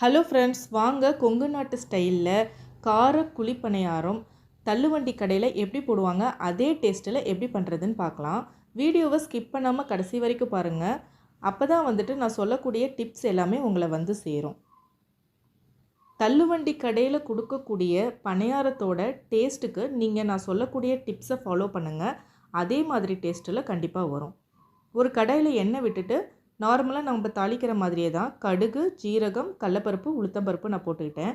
Hello friends வாங்க கொங்கு நாட்டு ஸ்டைலில் கார குழிப்பணியாரம் தள்ளுவண்டி கடையில் எப்படி போடுவாங்க அதே டேஸ்ட்டில் எப்படி பண்ணுறதுன்னு பார்க்கலாம். வீடியோவை ஸ்கிப் பண்ணாமல் கடைசி வரைக்கும் பாருங்கள் அப்போ தான் வந்துட்டு நான் சொல்லக்கூடிய டிப்ஸ் எல்லாமே உங்களை வந்து சேரும். தள்ளுவண்டி கடையில் கொடுக்கக்கூடிய பணியாரத்தோட டேஸ்ட்டுக்கு நீங்கள் நான் சொல்லக்கூடிய டிப்ஸை ஃபாலோ பண்ணுங்கள் அதே மாதிரி டேஸ்ட்டில் கண்டிப்பாக வரும். ஒரு கடையில் எண்ணெய் விட்டுட்டு நார்மலாக நம்ம தாளிக்கிற மாதிரியே தான். கடுகு ஜீரகம் கடலப்பருப்பு உளுத்தம்பருப்பு நான் போட்டுக்கிட்டேன்.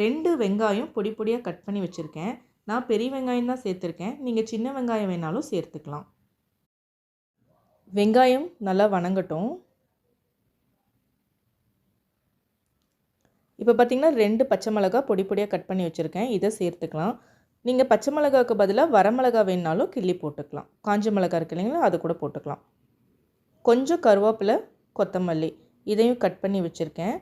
ரெண்டு வெங்காயம் பொடி பொடியாக கட் பண்ணி வச்சுருக்கேன். நான் பெரிய வெங்காயம் தான் சேர்த்துருக்கேன். நீங்கள் சின்ன வெங்காயம் வேணாலும் சேர்த்துக்கலாம். வெங்காயம் நல்லா வணங்கட்டும். இப்போ பார்த்திங்கன்னா ரெண்டு பச்சை மிளகா பொடி பொடியாக கட் பண்ணி வச்சுருக்கேன். இதை சேர்த்துக்கலாம். நீங்கள் பச்சை மிளகாவுக்கு பதிலாக வரமிளகா வேணுனாலும் கிள்ளி போட்டுக்கலாம். காஞ்ச மிளகா இருக்கு இல்லைங்களா அது கூட போட்டுக்கலாம். கொஞ்சம் கருவேப்பிலை கொத்தமல்லி இதையும் கட் பண்ணி வச்சுருக்கேன்.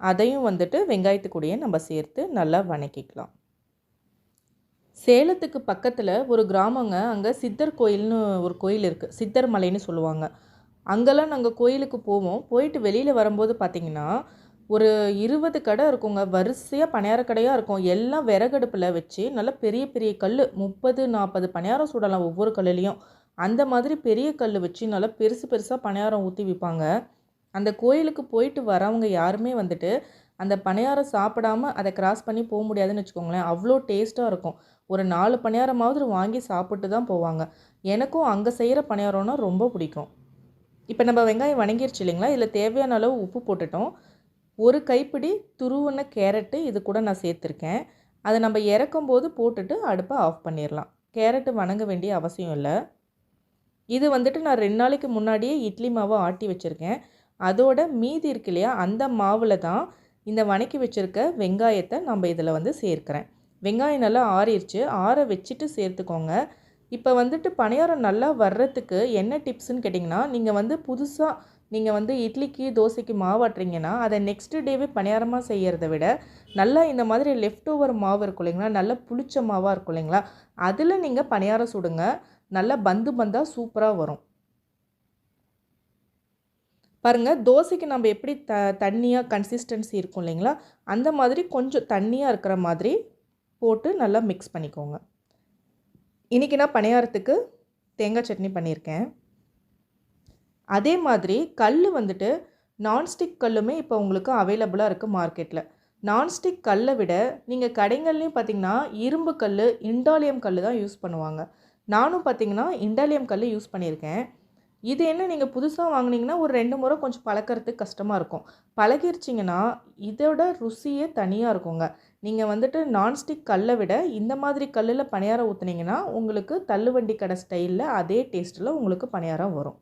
அதையும் வந்துட்டு வெங்காயத்துக்குடியே நம்ம சேர்த்து நல்லா வணக்கிக்கலாம். சேலத்துக்கு பக்கத்தில் ஒரு கிராமங்க. அங்கே சித்தர் கோயில்னு ஒரு கோயில் இருக்குது சித்தர் மலைன்னு சொல்லுவாங்க. அங்கெல்லாம் நாங்கள் கோயிலுக்கு போவோம். போயிட்டு வெளியில் வரும்போது பார்த்திங்கன்னா ஒரு இருபது கடை இருக்குங்க. வரிசையாக பணியார கடையாக இருக்கும். எல்லாம் விறகடுப்பில் வச்சு நல்லா பெரிய பெரிய கல் முப்பது நாற்பது பணியாரம் சுடலாம் ஒவ்வொரு கல்லுலேயும். அந்த மாதிரி பெரிய கல் வச்சு நல்லா பெருசு பெருசாக பணியாரம் ஊற்றி விற்பாங்க அந்த கோயிலுக்கு போயிட்டு வரவங்க யாருமே வந்துட்டு அந்த பணியாரம் சாப்பிடாம அதை கிராஸ் பண்ணி போக முடியாதுன்னு வச்சுக்கோங்களேன். அவ்வளோ டேஸ்ட்டாக இருக்கும். ஒரு நாலு பணியாரமாவது வாங்கி சாப்பிட்டு தான் போவாங்க. எனக்கும் அங்கே செய்கிற பணியாரம்னா ரொம்ப பிடிக்கும். இப்போ நம்ம வெங்காயம் வணங்கிருச்சு இல்லைங்களா? இதில் தேவையான அளவு உப்பு போட்டுட்டோம். ஒரு கைப்பிடி துருவன கேரட்டு இது கூட நான் சேர்த்துருக்கேன். அதை நம்ம இறக்கும் போது போட்டுட்டு அடுப்பை ஆஃப் பண்ணிடலாம். கேரட்டு வணங்க வேண்டிய அவசியம் இல்லை. இது வந்துட்டு நான் ரெண்டு நாளைக்கு முன்னாடியே இட்லி மாவை ஆட்டி வச்சுருக்கேன். அதோட மீதி இருக்கு இல்லையா அந்த மாவில் தான் இந்த வணக்கி வச்சுருக்க வெங்காயத்தை நம்ம இதில் வந்து சேர்க்குறேன். வெங்காயம் நல்லா ஆறிடுச்சு ஆற வச்சுட்டு சேர்த்துக்கோங்க. இப்போ வந்துட்டு பணியாரம் நல்லா வர்றதுக்கு என்ன டிப்ஸ்ன்னு கேட்டிங்கன்னா நீங்கள் வந்து புதுசாக நீங்கள் வந்து இட்லிக்கு தோசைக்கு மாவாட்டுறீங்கன்னா அதை நெக்ஸ்ட் டேவே பணியாரமாக செய்கிறத விட நல்லா இந்த மாதிரி லெஃப்ட் ஓவர் மாவு இருக்கும் இல்லைங்களா நல்லா புளிச்ச மாவாக இருக்கும் இல்லைங்களா அதில் நீங்கள் பணியாரம் சுடுங்க. நல்லா பந்து பந்தாக சூப்பராக வரும். பாருங்கள் தோசைக்கு நம்ம எப்படி த தண்ணியாக கன்சிஸ்டன்சி இருக்கும் இல்லைங்களா? அந்த மாதிரி கொஞ்சம் தண்ணியாக இருக்கிற மாதிரி போட்டு நல்லா மிக்ஸ் பண்ணிக்கோங்க. இன்றைக்கி நான் பணியாரத்துக்கு தேங்காய் சட்னி பண்ணியிருக்கேன். அதே மாதிரி கல் வந்துட்டு நான்ஸ்டிக் கல்லுமே இப்போ உங்களுக்கு அவைலபிளாக இருக்குது மார்க்கெட்டில் நான்ஸ்டிக் கல்லை விட நீங்கள் கடைங்கள்லேயும் பார்த்திங்கன்னா இரும்பு கல் இண்டாலியம் கல் தான் யூஸ் பண்ணுவாங்க. நானும் பார்த்திங்கன்னா இண்டாலியம் கல் யூஸ் பண்ணியிருக்கேன். இது என்ன நீங்கள் புதுசாக வாங்கினீங்கன்னா ஒரு ரெண்டு முறை கொஞ்சம் பழக்கிறதுக்கு கஷ்டமாக இருக்கும். பழகிருச்சிங்கன்னா இதோட ருசியே தனியாக இருக்குங்க. நீங்கள் வந்துட்டு நான்ஸ்டிக் கல்லை விட இந்த மாதிரி கல்லில் பணியாரம் ஊற்றுனீங்கன்னா உங்களுக்கு தள்ளுவண்டி கடை ஸ்டைலில் அதே டேஸ்ட்டில் உங்களுக்கு பணியாரம் வரும்.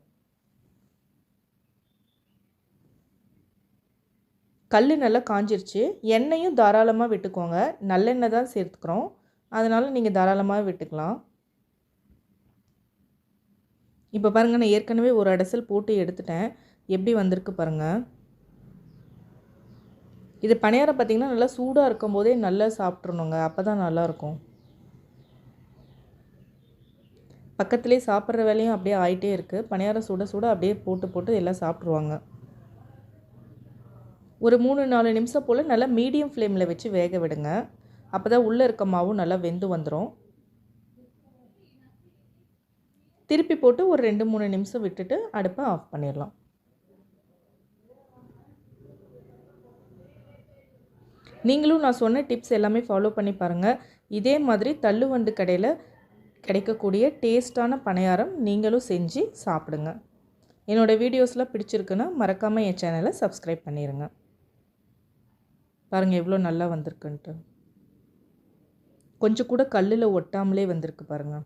கல் நல்லா காஞ்சிருச்சு. எண்ணெயும் தாராளமாக விட்டுக்கோங்க. நல்லெண்ணெய் தான் சேர்த்துக்கிறோம். அதனால் நீங்கள் தாராளமாக விட்டுக்கலாம். இப்போ பாருங்கள் நான் ஏற்கனவே ஒரு அடசல் போட்டு எடுத்துட்டேன். எப்படி வந்திருக்கு பாருங்கள் இது பணியாரம் பார்த்திங்கன்னா நல்லா சூடாக இருக்கும் போதே நல்லா சாப்பிட்றணுங்க அப்போ தான் நல்லாயிருக்கும் பக்கத்துலேயே சாப்பிட்ற வேலையும் அப்படியே ஆகிட்டே இருக்குது பணியாரம் சுட சுட அப்படியே போட்டு போட்டு எல்லாம் சாப்பிட்ருவாங்க ஒரு மூணு நாலு நிமிஷம் போல் நல்லா மீடியம் ஃப்ளேமில் வச்சு வேக விடுங்க. அப்போ தான் உள்ளே இருக்க மாவும் நல்லா வெந்து வந்துடும் திருப்பி போட்டு ஒரு ரெண்டு மூணு நிமிஷம் விட்டுட்டு அடுப்பை ஆஃப் பண்ணிடலாம். நீங்களும் நான் சொன்ன டிப்ஸ் எல்லாமே ஃபாலோ பண்ணி பாருங்கள் இதே மாதிரி தள்ளுவண்டு கடையில் கிடைக்கக்கூடிய டேஸ்ட்டான பணியாரம் நீங்களும் செஞ்சு சாப்பிடுங்க. என்னோடய வீடியோஸ்லாம் பிடிச்சிருக்குன்னா மறக்காமல் என் சேனலை சப்ஸ்கிரைப் பண்ணிடுங்க பாருங்கள் எவ்வளோ நல்லா வந்திருக்குன்ட்டு. கொஞ்சம் கூட கல்லில் ஒட்டாமலே வந்திருக்கு பாருங்கள்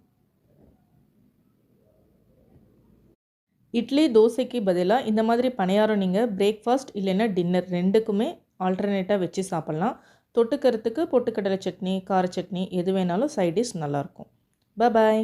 இட்லி தோசைக்கு பதிலாக இந்த மாதிரி பணியாரம் நீங்கள் பிரேக்ஃபாஸ்ட் இல்லைன்னா டின்னர் ரெண்டுக்குமே ஆல்டர்னேட்டாக வச்சு சாப்பிட்லாம். தொட்டுக்கிறதுக்கு பொட்டுக்கடலை சட்னி கார சட்னி எது வேணாலும் சைட் டிஷ் நல்லாயிருக்கும் பாய்